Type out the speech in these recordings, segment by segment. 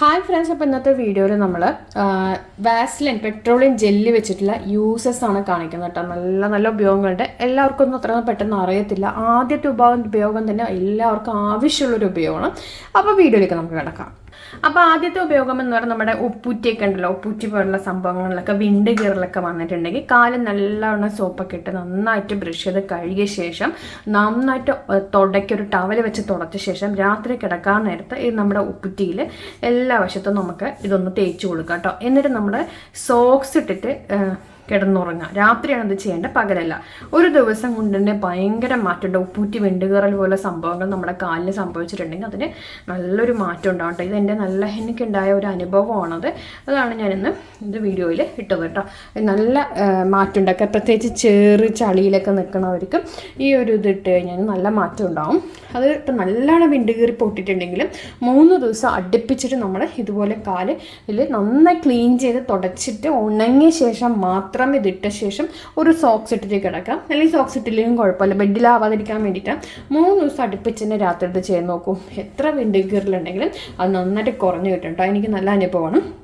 Hi friends അപ്പോൾ ഇന്നത്തെ വീഡിയോയിൽ നമ്മൾ വാസ്ലിൻ പെട്രോളിയം ജെല്ലി വെച്ചിട്ടുള്ള യൂസസ് ആണ് കാണിക്കുന്നത് കേട്ടോ. നല്ല നല്ല ഉപയോഗങ്ങളുണ്ട്. എല്ലാവർക്കും ഒന്നും അത്ര പെട്ടെന്ന് അറിയത്തില്ല. ആദ്യത്തെ ഉപയോഗം ഉപയോഗം തന്നെ എല്ലാവർക്കും ആവശ്യമുള്ളൊരു ഉപയോഗമാണ്. അപ്പോൾ വീഡിയോയിലേക്ക് നമുക്ക് കിടക്കാം. അപ്പോൾ ആദ്യത്തെ ഉപയോഗം എന്ന് പറഞ്ഞാൽ നമ്മുടെ ഉപ്പൂറ്റിയൊക്കെ ഉണ്ടല്ലോ. ഉപ്പൂറ്റി പോലുള്ള സംഭവങ്ങളിലൊക്കെ വിണ്ട് കീറലൊക്കെ വന്നിട്ടുണ്ടെങ്കിൽ കാൽ നല്ലവണ്ണം സോപ്പൊക്കെ ഇട്ട് നന്നായിട്ട് ബ്രഷ് ചെയ്ത് കഴുകിയ ശേഷം നന്നായിട്ട് തുടയ്ക്ക് ഒരു ടവൽ വെച്ച് തുടച്ച ശേഷം രാത്രി കിടക്കാൻ നേരത്ത് ഈ നമ്മുടെ ഉപ്പുറ്റിയിൽ വശത്തും നമുക്ക് ഇതൊന്ന് തേച്ച് കൊടുക്കാം കേട്ടോ എന്നിട്ട് നമ്മുടെ സോക്സ് ഇട്ടിട്ട് കിടന്നുറങ്ങുക രാത്രിയാണ് അത് ചെയ്യേണ്ടത്. പകലല്ല. ഒരു ദിവസം കൊണ്ട് തന്നെ ഭയങ്കര മാറ്റമുണ്ട് ഉപ്പൂറ്റി വെണ്ടുകറൽ പോലെ സംഭവങ്ങൾ നമ്മുടെ കാലിന് സംഭവിച്ചിട്ടുണ്ടെങ്കിൽ അതിന് നല്ലൊരു മാറ്റം ഉണ്ടാവും കേട്ടോ. ഇതെന്റെ നല്ല എനിക്കുണ്ടായ ഒരു അനുഭവമാണത്. അതാണ് ഞാനിന്ന് ഇത് വീഡിയോയിൽ ഇട്ടത് കേട്ടോ. നല്ല മാറ്റം ഉണ്ടാക്കുക പ്രത്യേകിച്ച് ചേറ് ചളിയിലൊക്കെ നിൽക്കുന്നവർക്ക് ഈ ഒരു ഇത് ഇട്ട് കഴിഞ്ഞാൽ നല്ല മാറ്റം ഉണ്ടാവും. അത് ഇപ്പം നല്ലോണം വിണ്ടുകീറി പൊട്ടിയിട്ടുണ്ടെങ്കിലും മൂന്ന് ദിവസം അടുപ്പിച്ചിട്ട് നമ്മൾ ഇതുപോലെ കാൽ ഇതിൽ നന്നായി ക്ലീൻ ചെയ്ത് തുടച്ചിട്ട് ഉണങ്ങിയ ശേഷം മാത്രം ഇതിട്ട ശേഷം ഒരു സോക്സ് ഇട്ടിട്ട് കിടക്കാം. അല്ലെങ്കിൽ സോക്സ് ഇട്ടില്ലെങ്കിലും കുഴപ്പമില്ല. ബെഡിലാവാതിരിക്കാൻ വേണ്ടിയിട്ട് മൂന്ന് ദിവസം അടുപ്പിച്ച് രാത്രി ഇത് ചെയ്ത് നോക്കൂ. എത്ര വിൻഡിഗറിലുണ്ടെങ്കിലും അത് നന്നായിട്ട് കുറഞ്ഞു കിട്ടും കേട്ടോ. എനിക്ക് നല്ല അനുഭവമാണ്.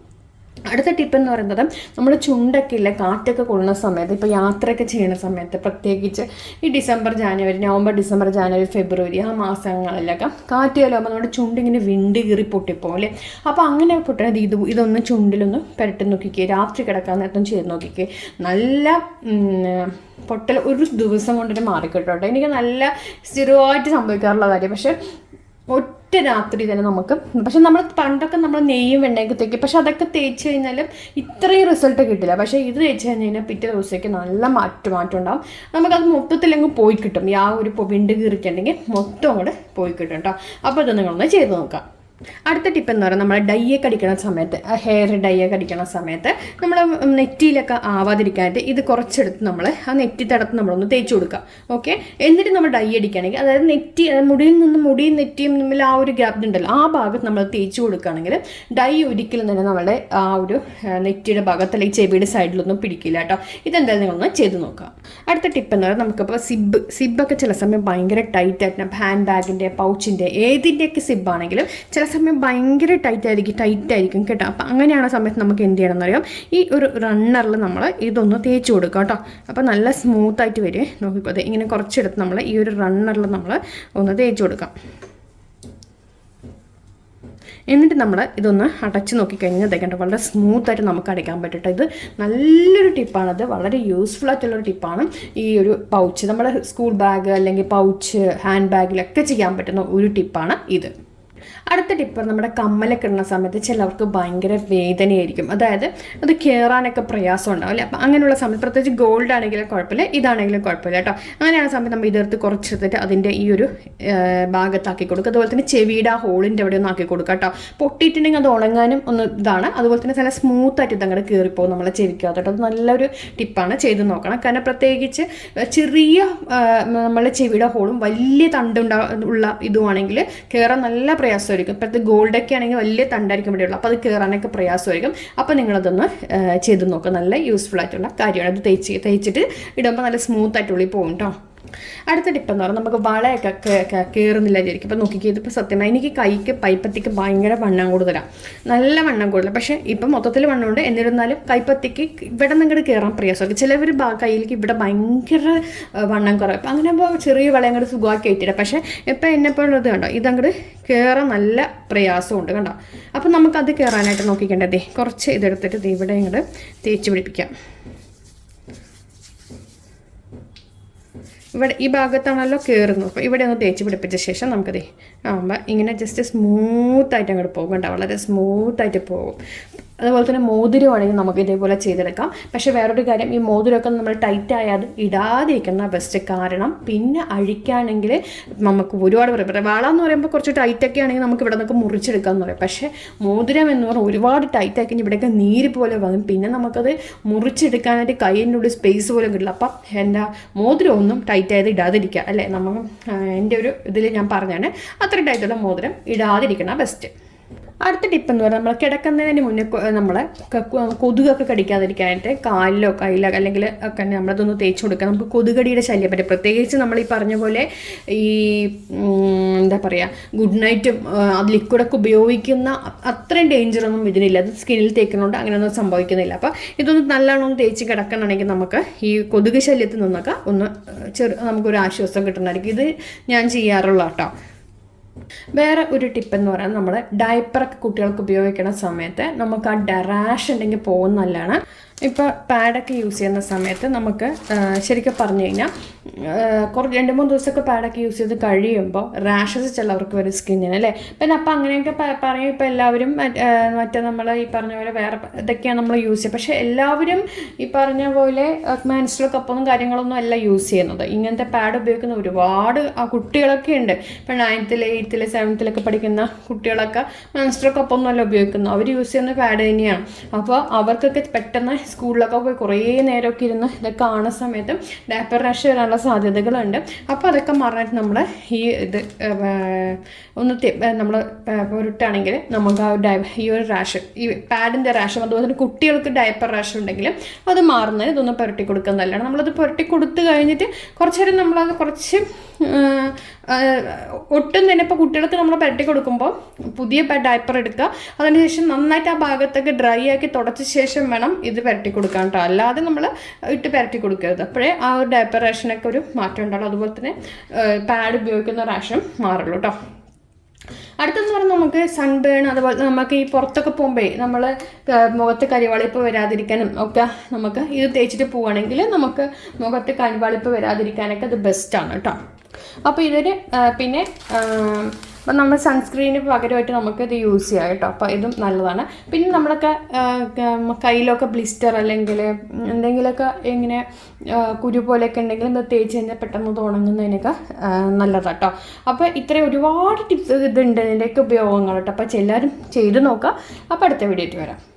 അടുത്ത ടിപ്പ് എന്ന് പറയുന്നത് നമ്മൾ ചുണ്ടൊക്കെ ഇല്ല കാറ്റൊക്കെ കൊള്ളുന്ന സമയത്ത് ഇപ്പോൾ യാത്രയൊക്കെ ചെയ്യുന്ന സമയത്ത് പ്രത്യേകിച്ച് ഈ December January November December January February ആ മാസങ്ങളിലൊക്കെ കാറ്റ് കയറുമ്പോൾ നമ്മുടെ ചുണ്ടിങ്ങനെ വിണ്ടി കീറി പൊട്ടിപ്പോലെ അപ്പോൾ അങ്ങനെ പൊട്ടണത് ഇത് ഇതൊന്ന് ചുണ്ടിലൊന്ന് പുരട്ടി നോക്കിക്കുക രാത്രി കിടക്കാൻ നേരത്തും ചെയ്ത് നോക്കിക്കുക നല്ല പൊട്ടൽ ഒരു ദിവസം കൊണ്ടിട്ട് മാറിക്കിട്ടോ എനിക്ക് നല്ല സ്ഥിരമായിട്ട് സംഭവിക്കാറുള്ള കാര്യം. പക്ഷേ ഒറ്റ രാത്രി തന്നെ നമുക്ക്. പക്ഷെ നമ്മൾ പണ്ടൊക്കെ നമ്മൾ നെയ്യും വെണ്ണയൊക്കെ തേക്കും. പക്ഷെ അതൊക്കെ തേച്ച് കഴിഞ്ഞാലും ഇത്രയും റിസൾട്ട് കിട്ടില്ല. പക്ഷേ ഇത് തേച്ച് കഴിഞ്ഞാൽ പിറ്റേ ദിവസത്തേക്ക് നല്ല മാറ്റം മാറ്റം ഉണ്ടാവും. നമുക്കത് മൊത്തത്തിലങ്ങ് പോയി കിട്ടും. ആ ഒരു വിണ്ട് കീറിയിട്ടുണ്ടെങ്കിൽ മൊത്തം അങ്ങോട്ട് പോയി കിട്ടും കേട്ടോ അപ്പോൾ ഇത് നിങ്ങളൊന്ന് ചെയ്ത് നോക്കാം. അടുത്ത ടിപ്പ് എന്ന് പറയുന്നത് നമ്മൾ ഡൈയൊക്കെ അടിക്കണ സമയത്ത് ഹെയർ ഡൈയൊക്കെ അടിക്കണ സമയത്ത് നമ്മൾ നെറ്റിയിലൊക്കെ ആവാതിരിക്കാനായിട്ട് ഇത് കുറച്ചെടുത്ത് നമ്മൾ ആ നെറ്റി തടത്ത് നമ്മളൊന്ന് തേച്ച് കൊടുക്കുക. ഓക്കെ എന്നിട്ട് നമ്മൾ ഡൈ അടിക്കുകയാണെങ്കിൽ അതായത് നെറ്റി മുടിയിൽ നിന്ന് മുടിയും നെറ്റിയും തമ്മിൽ ആ ഒരു ഗ്യാപ്പ് ഉണ്ടല്ലോ ആ ഭാഗത്ത് നമ്മൾ തേച്ച് കൊടുക്കുകയാണെങ്കിൽ ഡൈ ഒരിക്കലും തന്നെ നമ്മുടെ ആ ഒരു നെറ്റിയുടെ ഭാഗത്ത് അല്ലെങ്കിൽ ചെവിയുടെ സൈഡിലൊന്നും പിടിക്കില്ല കേട്ടോ. ഇതെന്തായാലും നിങ്ങളൊന്ന് ചെയ്ത് നോക്കുക. അടുത്ത ടിപ്പ് എന്ന് പറയുന്നത് നമുക്കിപ്പോൾ സിബ് സിബൊക്കെ ചില സമയം ഭയങ്കര ടൈറ്റ് ആയിട്ട് ഹാൻഡ് ബാഗിന്റെ പൗച്ചിന്റെ ഏതിന്റെയൊക്കെ സിബാണെങ്കിലും ചില സമയം ഭയങ്കര ടൈറ്റ് ആയിരിക്കും ടൈറ്റ് ആയിരിക്കും കേട്ടോ. അപ്പം അങ്ങനെയാണ് സമയത്ത് നമുക്ക് എന്ത് ചെയ്യണം എന്നറിയാം ഈ ഒരു റണ്ണറിൽ നമ്മൾ ഇതൊന്ന് തേച്ച് കൊടുക്കുക കേട്ടോ. അപ്പോൾ നല്ല സ്മൂത്ത് ആയിട്ട് വരും. നോക്കിക്കോ അതെ ഇങ്ങനെ കുറച്ചെടുത്ത് നമ്മൾ ഈ ഒരു റണ്ണറിൽ നമ്മൾ ഒന്ന് തേച്ച് കൊടുക്കാം. എന്നിട്ട് നമ്മൾ ഇതൊന്ന് അടച്ച് നോക്കിക്കഴിഞ്ഞാൽ ഇതൊക്കെ വളരെ സ്മൂത്തായിട്ട് നമുക്ക് അടയ്ക്കാൻ പറ്റട്ടെ ഇത് നല്ലൊരു ടിപ്പാണത് വളരെ യൂസ്ഫുൾ ആയിട്ടുള്ളൊരു ടിപ്പാണ് ഈ ഒരു പൗച്ച് നമ്മുടെ സ്കൂൾ ബാഗ് അല്ലെങ്കിൽ പൗച്ച് ഹാൻഡ് ബാഗിലൊക്കെ ചെയ്യാൻ പറ്റുന്ന ഒരു ടിപ്പാണ് ഇത്. അടുത്ത ടിപ്പ് നമ്മുടെ കമ്മലൊക്കെ ഇടുന്ന സമയത്ത് ചിലവർക്ക് ഭയങ്കര വേദനയായിരിക്കും. അതായത് അത് കയറാനൊക്കെ പ്രയാസം ഉണ്ടാവും അല്ലേ? അപ്പം അങ്ങനെയുള്ള സമയത്ത് പ്രത്യേകിച്ച് ഗോൾഡ് ആണെങ്കിലും കുഴപ്പമില്ല ഇതാണെങ്കിലും കുഴപ്പമില്ല കേട്ടോ. അങ്ങനെയാണ് സമയത്ത് നമ്മൾ ഇതെടുത്ത് കുറച്ചെടുത്തിട്ട് അതിന്റെ ഈ ഒരു ഭാഗത്താക്കി കൊടുക്കുക. അതുപോലെ തന്നെ ചെവിയുടെ ആ ഹോളിന്റെ അവിടെ ഒന്ന് ആക്കി കൊടുക്കുക കേട്ടോ. പൊട്ടിയിട്ടുണ്ടെങ്കിൽ അത് ഉണങ്ങാനും ഒന്ന് ഇതാണ്. അതുപോലെ തന്നെ നല്ല സ്മൂത്തായിട്ട് ഇതങ്ങോട്ട് കയറിപ്പോകും നമ്മളെ ചെവിക്കകത്ത് കേട്ടോ. അത് നല്ലൊരു ടിപ്പാണ് ചെയ്ത് നോക്കണം. കാരണം പ്രത്യേകിച്ച് ചെറിയ നമ്മളെ ചെവിയുടെ ഹോളും വലിയ തണ്ടുണ്ടാ ഉള്ള ഇതുമാണെങ്കിൽ കയറാൻ നല്ല പ്രയാസമായിരിക്കും. ഇപ്പോഴത്തെ ഗോൾഡൊക്കെ ആണെങ്കിൽ വലിയ തണ്ടായിരിക്കും ഇവിടെയുള്ളൂ അപ്പോൾ അത് കയറാനൊക്കെ പ്രയാസമായിരിക്കും. അപ്പോൾ നിങ്ങളതൊന്ന് ചെയ്ത് നോക്കുക നല്ല യൂസ്ഫുൾ ആയിട്ടുള്ള കാര്യമാണ്. അത് തേച്ച് തേച്ചിട്ട് ഇടുമ്പോൾ നല്ല സ്മൂത്ത് ആയിട്ട് ഉള്ളിൽ പോകും കേട്ടോ അടുത്ത ടിപ്പ് എന്ന് പറഞ്ഞാൽ നമുക്ക് വളയൊക്കെ കയറുന്നില്ല വിചാരിക്കും. ഇപ്പോൾ നോക്കിക്കേ ഇതിപ്പോൾ സത്യമായി എനിക്ക് കൈക്ക് പൈപ്പത്തിക്ക് ഭയങ്കര വണ്ണം കൂടുതലാണ് നല്ല വണ്ണം കൂടുതൽ പക്ഷേ ഇപ്പം മൊത്തത്തിൽ വണ്ണമുണ്ട് എന്നിരുന്നാലും കൈപ്പത്തിക്ക് ഇവിടെ നിന്ന് കയറാൻ പ്രയാസമൊക്കെ ചിലവർ കയ്യിലേക്ക് ഇവിടെ ഭയങ്കര വണ്ണം കുറവ് അപ്പം അങ്ങനെ ചെറിയ വളയും അങ്ങോട്ട് സുഖമാക്കി ഇട്ടിട്ട് പക്ഷേ ഇപ്പം എന്നെപ്പോഴുള്ളത് കണ്ടോ? ഇതങ്ങോട്ട് കയറാൻ നല്ല പ്രയാസമുണ്ട് കണ്ടോ? അപ്പം നമുക്കത് കയറാനായിട്ട് നോക്കിക്കേണ്ടതേ. കുറച്ച് ഇതെടുത്തിട്ട് ഇവിടെ ഇങ്ങോട്ട് തേച്ച് പിടിപ്പിക്കാം. ഇവിടെ ഈ ഭാഗത്താണല്ലോ കയറുന്നത് അപ്പോൾ ഇവിടെ ഒന്ന് തേച്ച് പിടിപ്പിച്ച ശേഷം നമുക്കത് ആകുമ്പോൾ ഇങ്ങനെ ജസ്റ്റ് സ്മൂത്തായിട്ട് അങ്ങോട്ട് പോകും കേട്ടോ. വളരെ സ്മൂത്തായിട്ട് പോകും. അതുപോലെ തന്നെ മോതിരമാണെങ്കിൽ നമുക്ക് ഇതേപോലെ ചെയ്തെടുക്കാം. പക്ഷെ വേറൊരു കാര്യം ഈ മോതിരമൊക്കെ നമ്മൾ ടൈറ്റ് ആയാൽ ഇടാതിരിക്കുന്ന ബെസ്റ്റ് കാരണം പിന്നെ അഴിക്കാണെങ്കിൽ നമുക്ക് ഒരുപാട് പറയാം വള എന്ന് പറയുമ്പോൾ കുറച്ച് ടൈറ്റൊക്കെ ആണെങ്കിൽ നമുക്ക് ഇവിടെ നിന്നൊക്കെ മുറിച്ചെടുക്കാമെന്ന് പറയും. പക്ഷേ മോതിരം എന്ന് പറഞ്ഞാൽ ഒരുപാട് ടൈറ്റ് ആക്കി ഇവിടെയൊക്കെ നീര് പോലെ വരും പിന്നെ നമുക്കത് മുറിച്ചെടുക്കാനായിട്ട് കയ്യിന്റെ ഉള്ളിൽ സ്പേസ് പോലും കിട്ടില്ല. അപ്പം എന്താ മോതിരം ഒന്നും ടൈറ്റ് ആയത് ഇടാതിരിക്കുക. അല്ലേ? നമ്മൾ എന്റെ ഒരു ഇതിൽ ഞാൻ പറഞ്ഞാണ് അത്ര ടൈറ്റുള്ള മോതിരം ഇടാതിരിക്കണം. ബെസ്റ്റ് അടുത്ത ടിപ്പ് എന്ന് പറയുന്നത് നമ്മൾ കിടക്കുന്നതിന് മുന്നേ നമ്മളെ കൊതുകൊക്കെ കടിക്കാതിരിക്കാനായിട്ട് കാലിലോ കയ്യിലോ അല്ലെങ്കിൽ ഒക്കെ നമ്മളതൊന്ന് തേച്ച് കൊടുക്കുക. നമുക്ക് കൊതുകടിയുടെ ശല്യം പറ്റും പ്രത്യേകിച്ച് നമ്മൾ ഈ പറഞ്ഞ പോലെ ഈ എന്താ പറയുക ഗുഡ് നൈറ്റും ലിക്വിഡൊക്കെ ഉപയോഗിക്കുന്ന അത്രയും ഡേഞ്ചറൊന്നും ഇതിനില്ല. അത് സ്കിന്നിൽ തേക്കുന്നതുകൊണ്ട് അങ്ങനെയൊന്നും സംഭവിക്കുന്നില്ല. അപ്പോൾ ഇതൊന്ന് നല്ലോണം തേച്ച് കിടക്കണമെങ്കിൽ നമുക്ക് ഈ കൊതുക് ശല്യത്തിൽ നിന്നൊക്കെ ഒന്ന് ചെറു നമുക്കൊരു ആശ്വാസം കിട്ടുന്നതായിരിക്കും. ഇത് ഞാൻ ചെയ്യാറുള്ള കേട്ടോ വേറെ ഒരു ടിപ്പ് എന്ന് പറയുന്നത് നമ്മൾ ഡയപ്പറൊക്കെ കുട്ടികൾക്ക് ഉപയോഗിക്കുന്ന സമയത്ത് നമുക്ക് ആ ഡറാഷ് ഉണ്ടെങ്കിൽ പോകുന്ന നല്ലതാണ്. ഇപ്പോൾ പാഡൊക്കെ യൂസ് ചെയ്യുന്ന സമയത്ത് നമുക്ക് ശരിക്കും പറഞ്ഞു കഴിഞ്ഞാൽ കുറച്ച് രണ്ട് മൂന്ന് ദിവസമൊക്കെ പാഡൊക്കെ യൂസ് ചെയ്ത് കഴിയുമ്പോൾ റാഷസ് ചിലവർക്ക് വരും സ്കിന്നിന് അല്ലേ? പിന്നെ അപ്പം അങ്ങനെയൊക്കെ പറയും ഇപ്പോൾ എല്ലാവരും മറ്റ്- നമ്മൾ ഈ പറഞ്ഞ പോലെ വേറെ ഇതൊക്കെയാണ് നമ്മൾ യൂസ് ചെയ്യുക. പക്ഷേ എല്ലാവരും ഈ പറഞ്ഞ പോലെ മനസ്സിലൊക്കെ കപ്പൊന്നും കാര്യങ്ങളൊന്നും അല്ല യൂസ് ചെയ്യുന്നത്. ഇങ്ങനത്തെ പാഡ് ഉപയോഗിക്കുന്ന ഒരുപാട് കുട്ടികളൊക്കെ ഉണ്ട്. ഇപ്പം നയൻത്തിൽ എയ്ത്തിൽ സെവൻത്തിലൊക്കെ പഠിക്കുന്ന കുട്ടികളൊക്കെ മനസ്സിലൊക്കെ കപ്പൊന്നും അല്ല ഉപയോഗിക്കുന്നത്. അവർ യൂസ് ചെയ്യുന്ന പാഡ് തന്നെയാണ്. അപ്പോൾ അവർക്കൊക്കെ പെട്ടെന്ന് സ്കൂളിലൊക്കെ പോയി കുറേ നേരമൊക്കെ ഇരുന്ന് ഇതൊക്കെ കാണുന്ന സമയത്ത് ഡാപ്പർ റാഷ് വരാനുള്ള സാധ്യതകളുണ്ട്. അപ്പോൾ അതൊക്കെ മറന്നിട്ട് നമ്മൾ ഈ ഇത് ഒന്ന് നമ്മൾ പുരട്ടാണെങ്കിൽ നമുക്ക് ആ ഡൈ ഈ ഒരു റാഷ് ഈ പാഡിന്റെ റാഷും അതുപോലെ തന്നെ കുട്ടികൾക്ക് ഡയപ്പർ റാഷ് ഉണ്ടെങ്കിൽ അത് മാറുന്നതിന് ഇതൊന്ന് പുരട്ടി കൊടുക്കുന്നതല്ലാണ് നമ്മളത് പുരട്ടി കൊടുത്തു കഴിഞ്ഞിട്ട് കുറച്ച് നേരം നമ്മളത് കുറച്ച് ഒട്ടും തന്നെ ഇപ്പോൾ കുട്ടികൾക്ക് നമ്മൾ പുരട്ടി കൊടുക്കുമ്പോൾ പുതിയ ഡയപ്പർ എടുക്കുക. അതിനുശേഷം നന്നായിട്ട് ആ ഭാഗത്തൊക്കെ ഡ്രൈ ആക്കി തുടച്ച ശേഷം വേണം ഇത് പെരട്ടി കൊടുക്കാൻ കേട്ടോ അല്ലാതെ നമ്മൾ ഇട്ട് പെരട്ടി കൊടുക്കരുത്. അപ്പോഴേ ആ ഒരു ഡയപ്പർ റേഷനൊക്കെ ഒരു മാറ്റം ഉണ്ടാവുള്ളൂ അതുപോലെ തന്നെ പാഡ് ഉപയോഗിക്കുന്ന റേഷൻ മാറുള്ളൂ കേട്ടോ അടുത്തെന്ന് പറഞ്ഞാൽ നമുക്ക് സൺബേൺ അതുപോലെ നമുക്ക് ഈ പുറത്തൊക്കെ പോകുമ്പോൾ നമ്മൾ മുഖത്ത് കരിവാളിപ്പ് വരാതിരിക്കാനും ഒക്കെ നമുക്ക് ഇത് തേച്ചിട്ട് പോവുകയാണെങ്കിൽ നമുക്ക് മുഖത്ത് കരിവാളിപ്പ് വരാതിരിക്കാനൊക്കെ അത് ബെസ്റ്റാണ് കേട്ടോ അപ്പോൾ ഇതിന് പിന്നെ അപ്പം നമ്മൾ സൺസ്ക്രീന് പകരമായിട്ട് നമുക്ക് ഇത് യൂസ് ചെയ്യാം കേട്ടോ. അപ്പോൾ ഇതും നല്ലതാണ്. പിന്നെ നമ്മളൊക്കെ കയ്യിലൊക്കെ ബ്ലിസ്റ്റർ അല്ലെങ്കിൽ എന്തെങ്കിലുമൊക്കെ ഇങ്ങനെ കുരു പോലെയൊക്കെ ഉണ്ടെങ്കിൽ ഇത് തേച്ച് കഴിഞ്ഞാൽ പെട്ടെന്ന് ആ, നല്ലതാണ് കേട്ടോ. അപ്പോൾ ഇത്രയും ഒരുപാട് ടിപ്സ് ഇതുണ്ട് ഇതിന്റെയൊക്കെ ഉപയോഗങ്ങൾ കേട്ടോ. അപ്പോൾ എല്ലാവരും ചെയ്ത് നോക്കുക അപ്പോൾ അടുത്ത വീഡിയോ ആയിട്ട് വരാം.